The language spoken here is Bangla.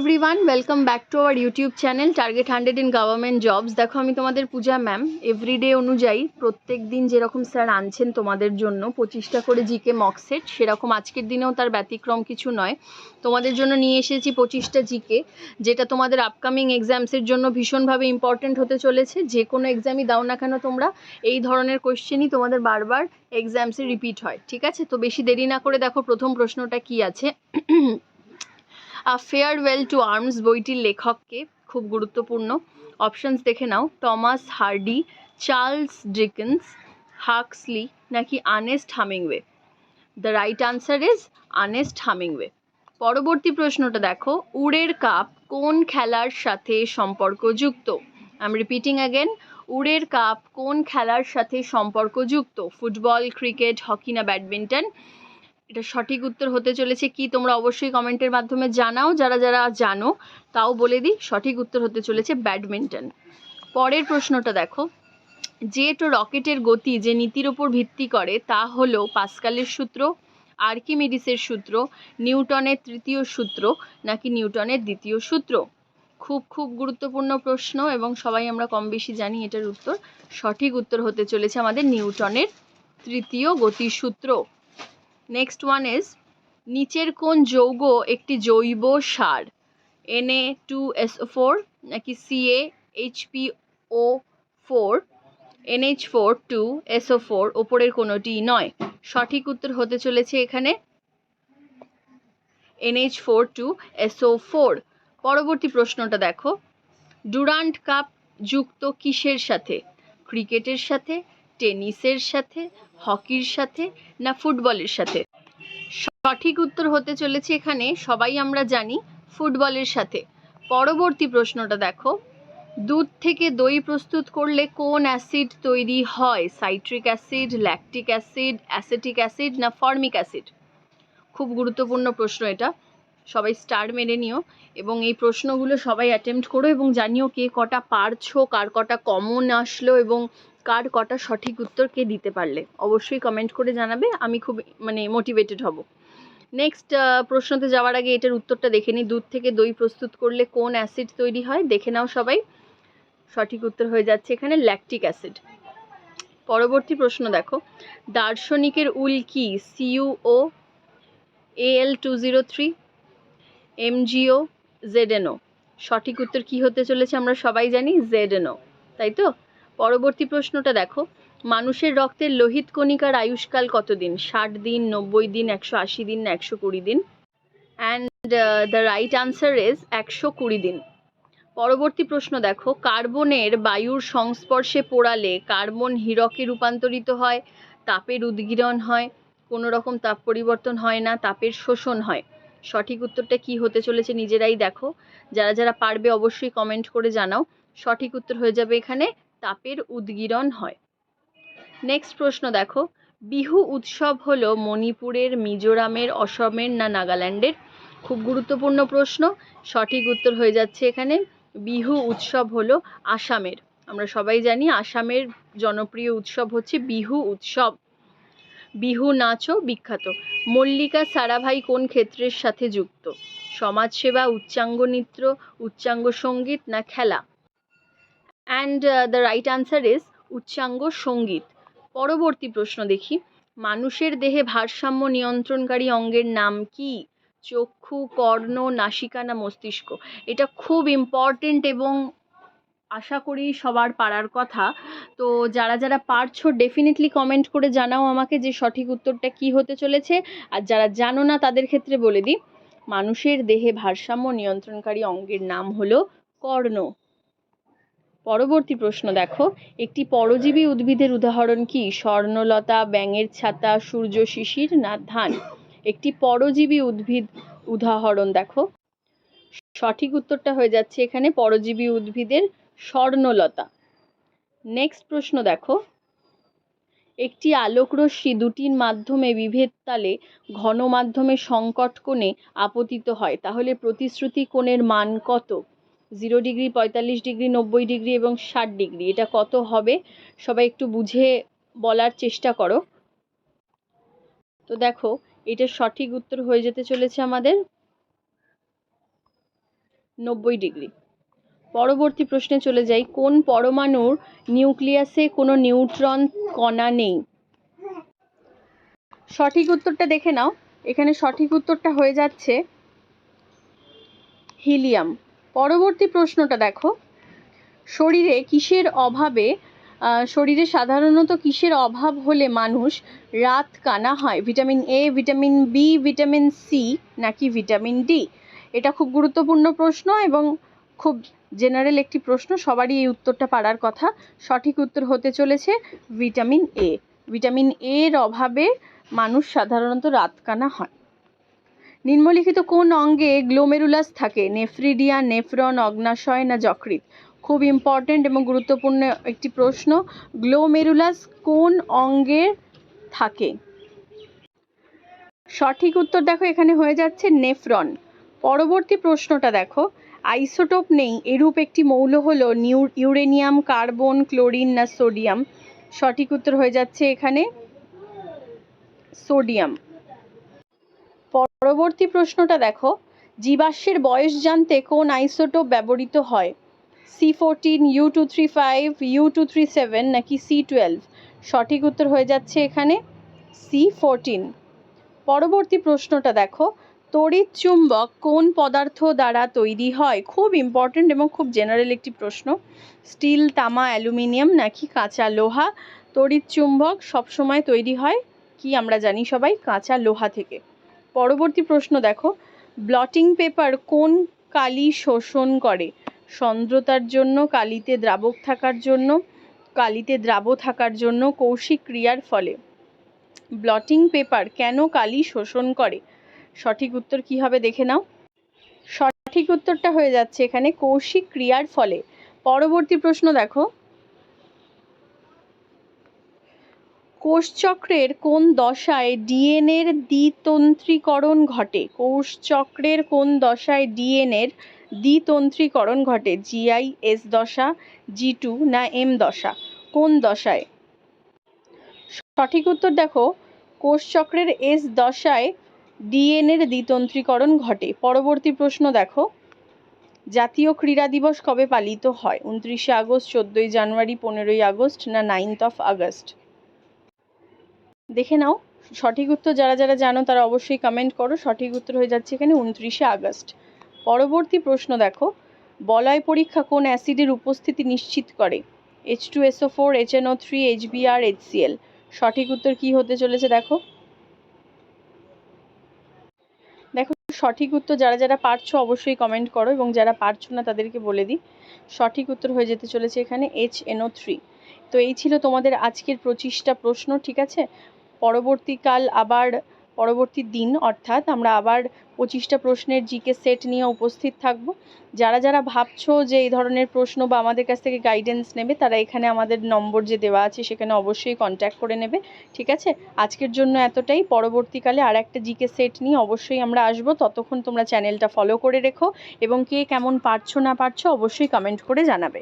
Everyone welcome back to our YouTube channel target hundred in government jobs দেখো, আমি তোমাদের পূজা ম্যাম এভরিডে অনুযায়ী প্রত্যেক দিন যেরকম স্যার আনছেন তোমাদের জন্য পঁচিশটা করে জিকে মকসেট সেরকম আজকের দিনেও তার ব্যতিক্রম কিছু নয়। তোমাদের জন্য নিয়ে এসেছি পঁচিশটা জিকে যেটা তোমাদের আপকামিং এক্সামসের জন্য ভীষণভাবে ইম্পর্ট্যান্ট হতে চলেছে। যে কোনো এক্সামই দাও না কেন তোমরা, এই ধরনের কোয়েশ্চেনই তোমাদের বারবার এক্সামসে রিপিট হয়, ঠিক আছে? তো বেশি দেরি না করে দেখো প্রথম প্রশ্নটা কি আছে। ফেয়ারওয়েল টু আর্মস বইটির লেখককে খুব গুরুত্বপূর্ণ। অপশনস দেখে নাও। Thomas Hardy Charles Dickens Huxley নাকি Ernest Hemingway the right answer is Ernest Hemingway পরবর্তী প্রশ্নটা দেখো। উড়ের কাপ কোন খেলার সাথে সম্পর্কযুক্ত? I am repeating again Uber cup কোন খেলার সাথে সম্পর্কযুক্ত? ফুটবল ক্রিকেট হকি না ব্যাডমিন্টন? এটা সঠিক উত্তর হতে চলেছে কি তোমরা অবশ্যই কমেন্টের মাধ্যমে জানাও, যারা যারা জানো তাও বলে দিই, সঠিক উত্তর হতে চলেছে ব্যাডমিন্টন। পরের প্রশ্নটা দেখো জেট ও রকেটের গতি যে নীতির ওপর ভিত্তি করে তা হলো পাস্কালের সূত্র, আর্কিমিডিসের সূত্র, নিউটনের তৃতীয় সূত্র নাকি নিউটনের দ্বিতীয় সূত্র? খুব খুব গুরুত্বপূর্ণ প্রশ্ন এবং সবাই আমরা কম বেশি জানি এটার উত্তর। সঠিক উত্তর হতে চলেছে আমাদের নিউটনের তৃতীয় গতিসূত্র। নেক্সট ওয়ান ইজ নিচের কোন যৌগ একটি জৈব সার? এনএ টু এসও ফোর নাকি CA HP O four NH four two SO four ওপরের কোনোটি নয়। সঠিক উত্তর হতে চলেছে এখানে NH four two SO four পরবর্তী প্রশ্নটা দেখো। ডুরান্ট কাপ যুক্ত কিসের সাথে? ক্রিকেটের সাথে? টেনিসের সাথে? হকির সাথে না ফুটবলের সাথে? সঠিক উত্তর হতে চলেছে এখানে, সবাই আমরা জানি, ফুটবলের সাথে। পরবর্তী প্রশ্নটা দেখো। দুধ থেকে দই প্রস্তুত করলে কোন অ্যাসিড তৈরি হয়? Citric acid, lactic acid, acetic acid না ফর্মিক অ্যাসিড? খুব গুরুত্বপূর্ণ প্রশ্ন এটা। সবাই স্টার মেরে নিও এবং এই প্রশ্নগুলো সবাই অ্যাটেম্প্ট করো এবং জানিও কে কটা পারছ, কার কটা কমন আসলো এবং কার কটা সঠিক উত্তর কে দিতে পারলে। অবশ্যই কমেন্ট করে জানাবে, আমি খুব মানে মোটিভেটেড হব। নেক্সট প্রশ্নতে যাওয়ার আগে এটার উত্তরটা দেখে নিই। দুধ থেকে দই প্রস্তুত করলে কোন অ্যাসিড তৈরি হয়? দেখে নাও সবাই। সঠিক উত্তর হয়ে যাচ্ছে এখানে ল্যাকটিক অ্যাসিড পরবর্তী প্রশ্ন দেখো। দার্শনিকের উল কি? CU L two zero three MGO ZNO সঠিক উত্তর কি হতে চলেছে আমরা সবাই জানি জেডএনও তাই তো? পরবর্তী প্রশ্নটা দেখো। মানুষের রক্তের লোহিত কণিকার আয়ুষ্কাল কতদিন? ষাট দিন, নব্বই দিন, একশো আশি দিন, না একশো কুড়ি দিন? And the right answer is একশো কুড়ি দিন। পরবর্তী প্রশ্ন দেখো। কার্বনের বায়ুর সংস্পর্শে পোড়ালে কার্বন হীরকে রূপান্তরিত হয়, তাপের উদ্গীরণ হয়, কোনো রকম তাপ পরিবর্তন হয় না, তাপের শোষণ হয়। সঠিক উত্তরটা কি হতে চলেছে নিজেরাই দেখো। যারা যারা পারবে অবশ্যই কমেন্ট করে জানাও। সঠিক উত্তর হয়ে যাবে এখানে, তাপের উদ্গীরণ হয়। নেক্সট প্রশ্ন দেখো, বিহু উৎসব হলো মণিপুরের, মিজোরামের, অসমের না নাগাল্যান্ডের? খুব গুরুত্বপূর্ণ প্রশ্ন, সঠিক উত্তর হয়ে যাচ্ছে এখানে। বিহু উৎসব হলো আসামের। আমরা সবাই জানি আসামের জনপ্রিয় উৎসব হচ্ছে বিহু উৎসব। বিহু নাচও বিখ্যাত। মল্লিকা সারাভাই কোন ক্ষেত্রের সাথে যুক্ত? সমাজসেবা, উচ্চাঙ্গ নৃত্য, উচ্চাঙ্গ সংগীত না খেলা? And the right answer is উচ্চাঙ্গ সংগীত। পরবর্তী প্রশ্ন দেখি। মানুষের দেহে ভারসাম্য নিয়ন্ত্রণকারী অঙ্গের নাম কি? চক্ষু, কর্ণ, নাসিকা না মস্তিষ্ক? এটা খুব ইম্পর্টেন্ট এবং আশা করি সবার পারার কথা। তো যারা যারা পারছ ডেফিনেটলি কমেন্ট করে জানাও আমাকে যে সঠিক উত্তরটা কি হতে চলেছে। আর যারা জানো না তাদের ক্ষেত্রে বলে দিই, মানুষের দেহে ভারসাম্য নিয়ন্ত্রণকারী অঙ্গের নাম হলো কর্ণ। পরবর্তী প্রশ্ন দেখো, একটি পরজীবী উদ্ভিদের উদাহরণ কি? স্বর্ণলতা, ব্যাঙের ছাতা, সূর্য শিশির না ধান? একটি পরজীবী উদ্ভিদ উদাহরণ দেখো। সঠিক উত্তরটা হয়ে যাচ্ছে এখানে, পরজীবী উদ্ভিদের স্বর্ণলতা। নেক্সট প্রশ্ন দেখো। একটি আলোকরশ্মি দুটির মাধ্যমে বিভেদ তালে ঘন মাধ্যমে সংকট কোণে আপতিত হয়। তাহলে প্রতিশ্রুতি কোণের মান কত? জিরো ডিগ্রি পঁয়তাল্লিশ ডিগ্রি নব্বই ডিগ্রি এবং ষাট ডিগ্রি এটা কত হবে? সবাই একটু বুঝে বলার চেষ্টা করো। তো দেখো, এটার সঠিক উত্তর হয়ে যেতে চলেছে আমাদের নব্বই ডিগ্রি পরবর্তী প্রশ্নে চলে যাই। কোন পরমাণুর নিউক্লিয়াসে কোনো নিউট্রন কণা নেই? সঠিক উত্তরটা দেখে নাও। এখানে সঠিক উত্তরটা হয়ে যাচ্ছে হিলিয়াম। পরবর্তী প্রশ্নটা দেখো। শরীরে কিসের অভাবে শরীরে সাধারণত কিসের অভাব হলে মানুষ রাত কানা হয়? Vitamin A vitamin B vitamin C নাকি ভিটামিন ডি এটা খুব গুরুত্বপূর্ণ প্রশ্ন এবং খুব জেনারেল একটি প্রশ্ন, সবারই এই উত্তরটা পারার কথা। সঠিক উত্তর হতে চলেছে ভিটামিন এ। ভিটামিন এর অভাবে মানুষ সাধারণত রাতকানা হয়। নিম্নলিখিত কোন অঙ্গে গ্লোমেরুলাস থাকে? নেফ্রিডিয়া নেফ্রন অগ্নাশয় না যকৃৎ? খুব ইম্পর্ট্যান্ট এবং গুরুত্বপূর্ণ একটি প্রশ্ন গ্লোমেরুলাস কোন অঙ্গে থাকে? সঠিক উত্তর দেখো, এখানে হয়ে যাচ্ছে নেফ্রন পরবর্তী প্রশ্নটা দেখো। আইসোটোপ নেই, এরূপ একটি মৌল হলো নিউ ইউরেনিয়াম, কার্বন, ক্লোরিন না সোডিয়াম। সঠিক উত্তর হয়ে যাচ্ছে এখানে সোডিয়াম। পরবর্তী প্রশ্নটা দেখো, জীবাশ্মের বয়স জানতে কোন আইসোটোপ ব্যবহৃত হয়? C fourteen U two three five U two three seven নাকি সি টুয়েলভ সঠিক উত্তর হয়ে যাচ্ছে এখানে সি ফোরটিন পরবর্তী প্রশ্নটা দেখো তড়িৎ চুম্বক কোন পদার্থ দ্বারা তৈরি হয়? খুব ইম্পর্ট্যান্ট এবং খুব জেনারেল একটি প্রশ্ন। স্টিল, তামা, অ্যালুমিনিয়াম নাকি কাঁচা লোহা? তড়িৎ চুম্বক সবসময় তৈরি হয় কি আমরা জানি সবাই? কাঁচা লোহা থেকে। পরবর্তী প্রশ্ন দেখো। ব্লটিং পেপার কোন কালি শোষণ করে? সন্দ্রতার জন্য, কালিতে দ্রাবক থাকার জন্য, কালিতে দ্রাব থাকার জন্য কৌশিক ক্রিয়ার ফলে। ব্লটিং পেপার কেন কালি শোষণ করে? সঠিক উত্তর কি হবে দেখে নাও? সঠিক উত্তরটা হয়ে যাচ্ছে এখানে কৌশিক ক্রিয়ার ফলে। পরবর্তী প্রশ্ন দেখো। কোষচক্রের কোন দশায় ডিএনএর দ্বিতন্ত্রীকরণ ঘটে? কোষচক্রের কোন দশায় ডিএনএর দ্বিতন্ত্রীকরণ ঘটে? জিআই এস দশা, জি টু না এম দশা? কোন দশায়? সঠিক উত্তর দেখো। কোষচক্রের এস দশায় ডিএনএর দ্বিতন্ত্রীকরণ ঘটে। পরবর্তী প্রশ্ন দেখো। জাতীয় ক্রীড়া দিবস কবে পালিত হয়? উনত্রিশে আগস্ট, চোদ্দোই জানুয়ারি, পনেরোই আগস্ট না নাইনথ অফ আগস্ট? দেখে নাও। সঠিক উত্তর যারা যারা জানো তারা অবশ্যই কমেন্ট করো। সঠিক উত্তর হয়ে যাচ্ছে এখানে উনত্রিশে আগস্ট। পরবর্তী প্রশ্ন দেখো। বলয় পরীক্ষা কোন অ্যাসিডের উপস্থিতি নিশ্চিত করে? H two SO four HNO three HBR HCL সঠিক উত্তর কি হতে চলেছে দেখো? সঠিক উত্তর যারা যারা পারছ অবশ্যই কমেন্ট করো এবং যারা পারছ না তাদেরকে বলে দিই। সঠিক উত্তর হয়ে যেতে চলেছে এখানে এইচ এনও থ্রি তো এই ছিল তোমাদের আজকের পঁচিশটা প্রশ্ন, ঠিক আছে? পরবর্তীকাল আবার পরবর্তী দিন, অর্থাৎ আমরা আবার পঁচিশটা প্রশ্নের জিকে সেট নিয়ে উপস্থিত থাকব। যারা যারা ভাবছ যে এই ধরনের প্রশ্ন বা আমাদের কাছ থেকে গাইডেন্স নেবে, তারা এখানে আমাদের নম্বর যে দেওয়া আছে, সেখানে অবশ্যই কন্ট্যাক্ট করে নেবে। ঠিক আছে? আজকের জন্য এতটাই। পরবর্তীকালে আর একটা জিকে সেট নিয়ে অবশ্যই আমরা আসব। ততক্ষণ তোমরা চ্যানেলটা ফলো করে রেখো এবং কে কেমন পারছ না পারছ অবশ্যই কমেন্ট করে জানাবে।